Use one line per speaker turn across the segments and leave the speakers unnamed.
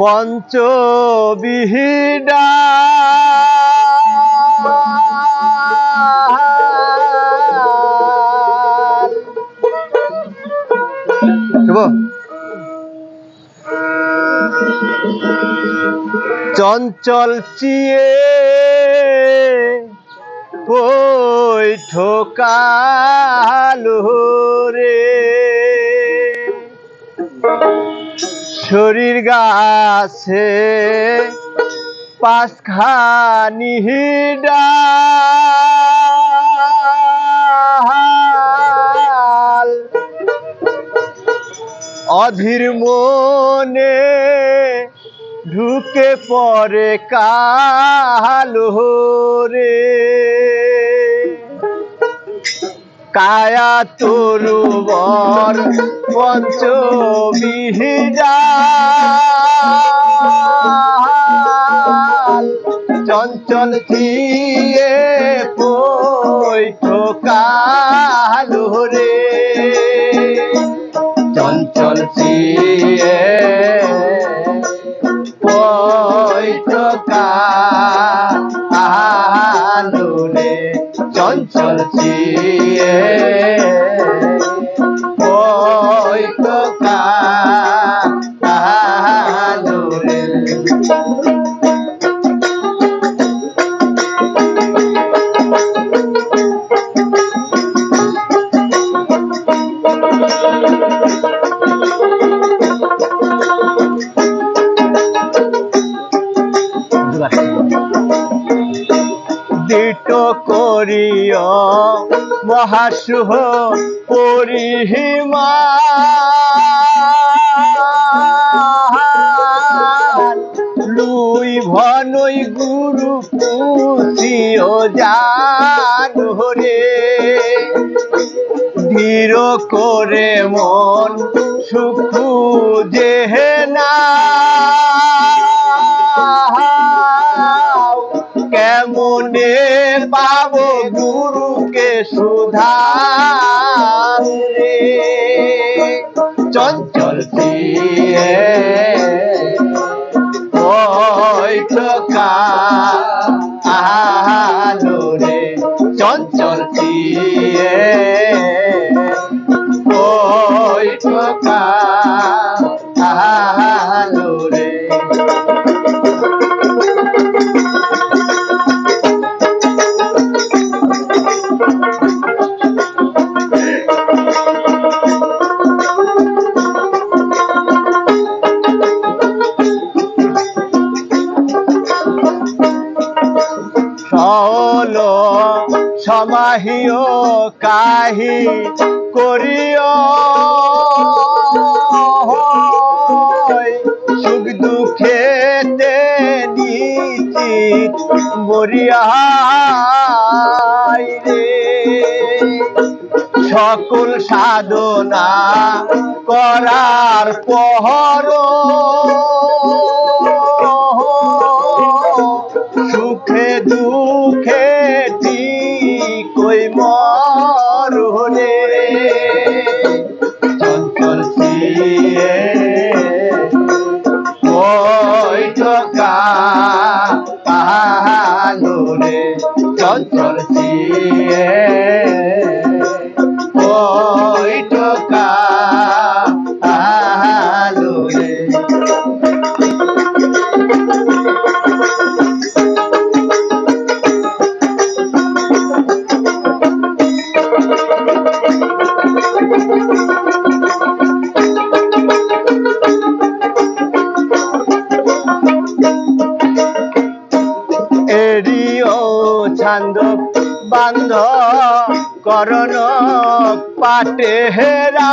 পঞ্চবিহিডা চঞ্চল চিয়ে ঠোকালো রে। শরীর গাছে পাঁচখানি ডাল অধীর মনে ঢুকে পড়ে কালো রে। কায়া তরু বর পঞ্চবিহিজাল। চঞ্চল দিয়ে কালো রে। চঞ্চল দিয়ে চঞ্চল চিয়ে দিট করিয় মহাশুভ পরিহিমা। লুই ভনই গুরু পুষিও জান রে ধীর করে মন সুখ যে পাবো গুরুকে সুধারে চঞ্চল দিয়ে চঞ্চল দিয়ে সমাহিও কাহি করিও। সুখ দুঃখেতে নিচিত মরিয়াই রে। সকল সাধনা করার পহর বান্ধ করণ পাটে হেরা।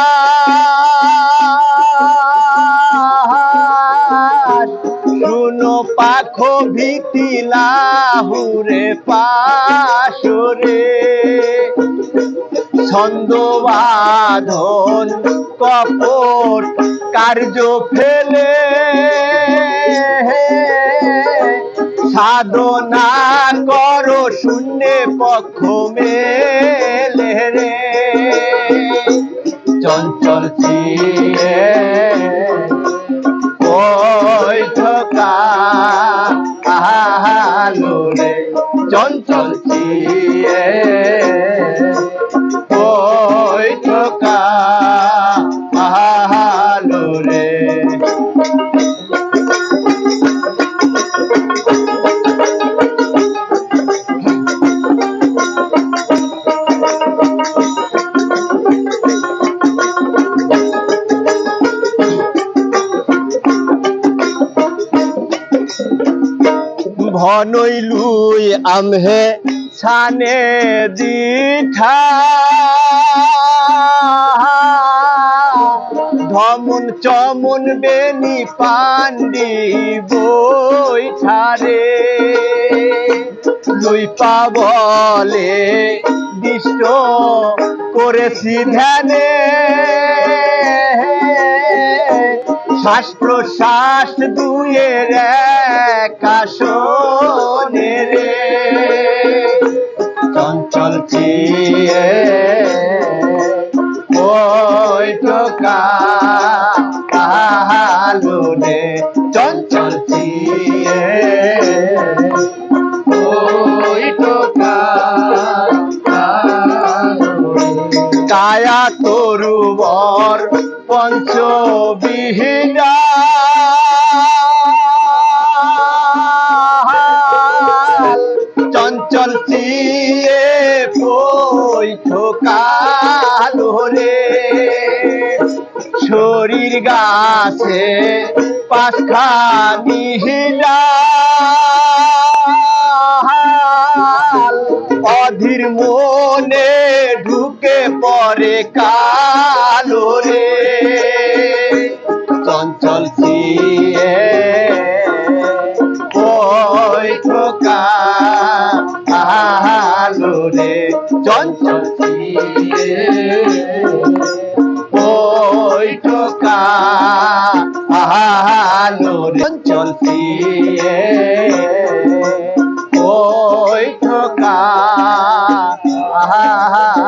শুনো পাখো ভীতি লাহুরে পাশরে। ছন্দ বাঁধন কপট কার্য ফেলে। সাধনা করো শূন্যে পক্ষ মেলে রে। চঞ্চল চিয়ে ঠোকা রে। চঞ্চল ভনই লুই আমহে ছানে দিঠা। ধমন চমন বেনি পান্ডি বই ছাড়ে। লুই পাবলে দিষ্ট করেছি ধ্যানে। শ্বাস প্রশ্বাস দুয়ের কাশনে চঞ্চল শরীর গাছে পাখানি হিলা অধীর মনে ঢুকে পরে কালো রে টোকা আলো রে চঞ্চল চিয়ে ওই টোকা আহা